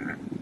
Mm-hmm.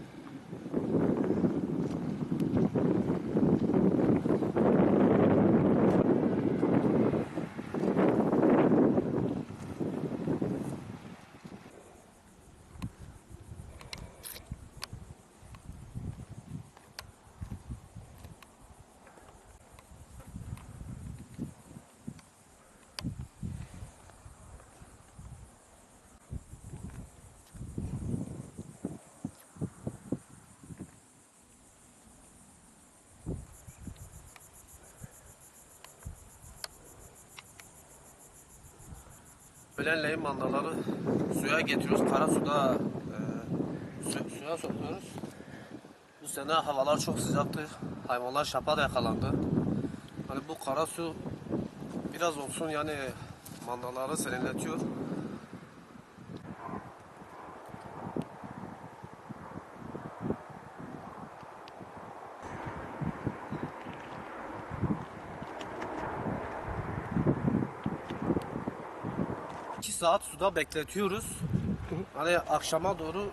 Öğlenleyin mandaları suya getiriyoruz. Kara suda e, su- suya sokuyoruz. Bu sene havalar çok sıcaktı. Hayvanlar şapa da yakalandı. Hani bu kara su biraz olsun yani mandaları serinletiyor. İki saat suda bekletiyoruz. Hani akşama doğru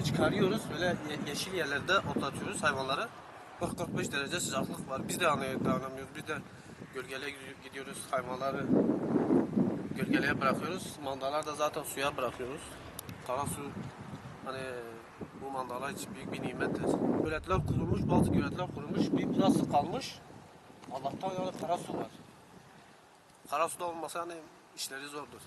e, çıkarıyoruz. Böyle ye- yeşil yerlerde otlatıyoruz hayvanları. 40-45 derece sıcaklık var. Biz de dayanamıyoruz. Biz de gölgeye gidi- gidiyoruz. Hayvanları gölgeye bırakıyoruz. Mandalar da zaten suya bırakıyoruz. Kara su hani bu mandalar için büyük bir nimettir. Göletler kurulmuş, bazı göletler kurulmuş. Bir burası kalmış. Allah'tan yani kara su var. Kara su da olmasa hani işleri zordur.